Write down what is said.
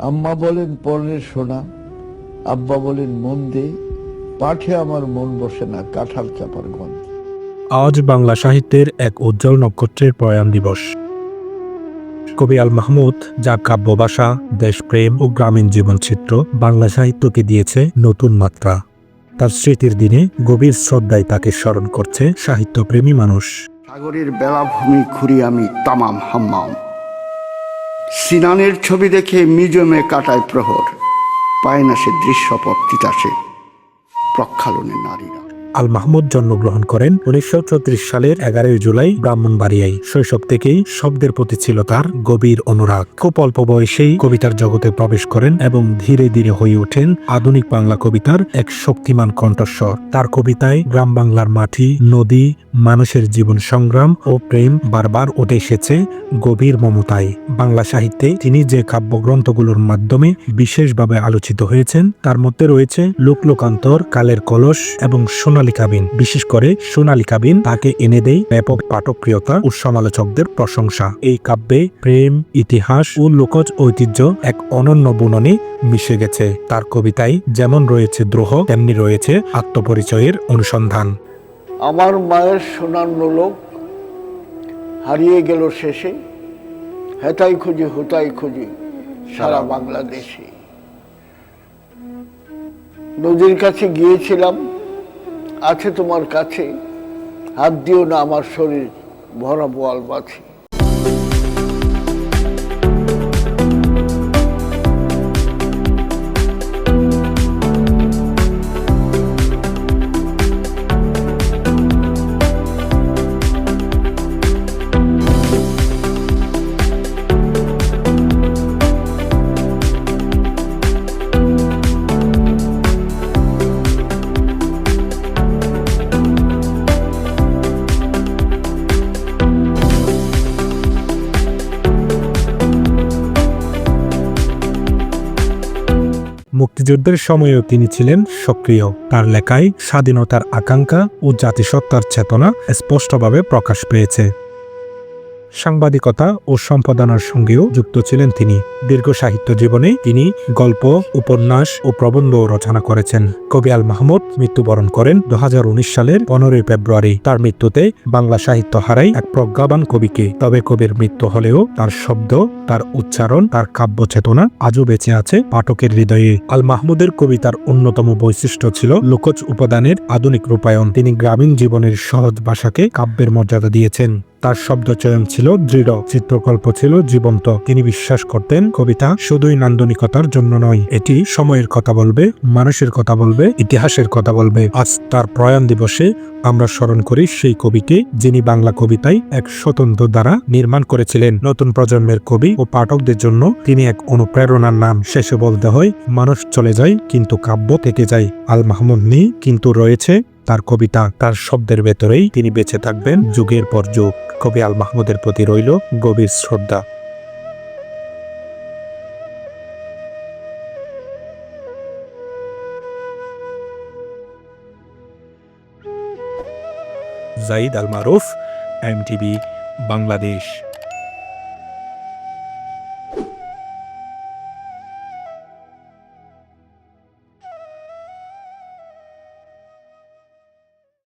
আম্মা বলেন পরনের সোনা আব্বা বলেন মন দে পাঠে আমার মন বসে না কাঁঠাল চাপার গন্ধ। আজ বাংলা সাহিত্যের এক উজ্জ্বল নক্ষত্রের প্রয়াণ দিবস। কবি আল মাহমুদ যা কাব্যভাষা দেশপ্রেম ও গ্রামীণ জীবনচিত্র বাংলা সাহিত্যকে দিয়েছে নতুন মাত্রা। তার স্মৃতির দিনে গভীর শ্রদ্ধায় তাকে স্মরণ করছে সাহিত্যপ্রেমী মানুষ। সাগরের বেলাভূমি ঘুরি আমি তামাম হাম্মাম। সিনানের ছবি দেখে মিজমে কাটায় প্রহর পায় না সে দৃশ্যপট তিতাসে প্রক্ষালনে নারীরা। আল মাহমুদ জন্মগ্রহণ করেন উনিশশো চৌত্রিশ সালের এগারোই জুলাই ব্রাহ্মণবাড়িয়ায়। শৈশব থেকেই শব্দের প্রতি ছিল তার গভীর অনুরাগ। খুব অল্প বয়সেই কবিতার জগতে প্রবেশ করেন এবং ধীরে ধীরে হয়ে ওঠেন আধুনিক বাংলা কবিতার এক শক্তিমান কণ্ঠস্বর। তার কবিতায় গ্রাম বাংলার মাটি, নদী, মানুষের জীবন সংগ্রাম ও প্রেম বারবার উঠে এসেছে গভীর মমতায়। বাংলা সাহিত্যে তিনি যে কাব্যগ্রন্থগুলোর মাধ্যমে বিশেষভাবে আলোচিত হয়েছেন, তার মধ্যে রয়েছে লোকলোকান্তর, কালের কলস এবং সোনালী কাবিন। বিশেষ করে সোনালী কাবিন তাকে এনে দেয় ব্যাপক পাঠকপ্রিয়তা ও সমালোচকদের প্রশংসা। এই কাব্যে প্রেম ইতিহাস ও লোকজ ঐতিহ্য এক অনন্য বুননে মিশে গেছে। তার কবিতায় যেমন রয়েছে দ্রোহ তেমনি রয়েছে আত্মপরিচয়ের অনুসন্ধান। আমার মায়ের সোনার লোক হারিয়ে গেল শেষে। হেতাই খুঁজি হুতাই খুঁজি সারা বাংলাদেশে। নদীর কাছে গিয়েছিলাম। আছে তোমার কাছে? হাত দিও না আমার শরীর ভরা বোয়াল বাছি মুক্তিযুদ্ধের সময়েও তিনি ছিলেন সক্রিয়। তার লেখায় স্বাধীনতার আকাঙ্ক্ষা ও জাতিসত্তার চেতনা স্পষ্টভাবে প্রকাশ পেয়েছে। সাংবাদিকতা ও সম্পাদনার সঙ্গেও যুক্ত ছিলেন তিনি। দীর্ঘ সাহিত্য জীবনে তিনি গল্প, উপন্যাস ও প্রবন্ধ রচনা করেছেন। কবি আল মাহমুদ মৃত্যুবরণ করেন দু হাজার উনিশ সালের পনেরোই ফেব্রুয়ারি। তার মৃত্যুতে বাংলা সাহিত্য হারাই এক প্রজ্ঞাবান কবিকে। তবে কবির মৃত্যু হলেও তার শব্দ, তার উচ্চারণ, তার কাব্য চেতনা আজও বেঁচে আছে পাঠকের হৃদয়ে। আল মাহমুদের কবিতার অন্যতম বৈশিষ্ট্য ছিল লোকজ উপাদানের আধুনিক রূপায়ণ। তিনি গ্রামীণ জীবনের সহজ ভাষাকে কাব্যের মর্যাদা দিয়েছেন। তার শব্দচয়ন ছিল, দৃঢ়। চিত্রকল্প ছিল, জীবন্ত। তিনি বিশ্বাস করতেন, কবিতা শুধুই নান্দনিকতার জন্য নয়, এটি সময়ের কথা বলবে, মানুষের কথা বলবে, ইতিহাসের কথা বলবে। আজ তার প্রয়াণ দিবসে আমরা স্মরণ করি সেই কবিকে, যিনি বাংলা কবিতায় এক স্বতন্ত্র দ্বারা নির্মাণ করেছিলেন। নতুন প্রজন্মের কবি ও পাঠকদের জন্য তিনি এক অনুপ্রেরণার নাম। শেষে বলতে হয়, মানুষ চলে যায়, কিন্তু কাব্য থেকে যায়। আল মাহমুদ নি কিন্তু রয়েছে তার কবিতা তার শব্দের ভেতরেই তিনি বেঁচে থাকবেন। যুগের পর যুগ, কবি আল মাহমুদের প্রতি রইল গভীর শ্রদ্ধা। জাইদ আল মারুফ এমটিভি বাংলাদেশ।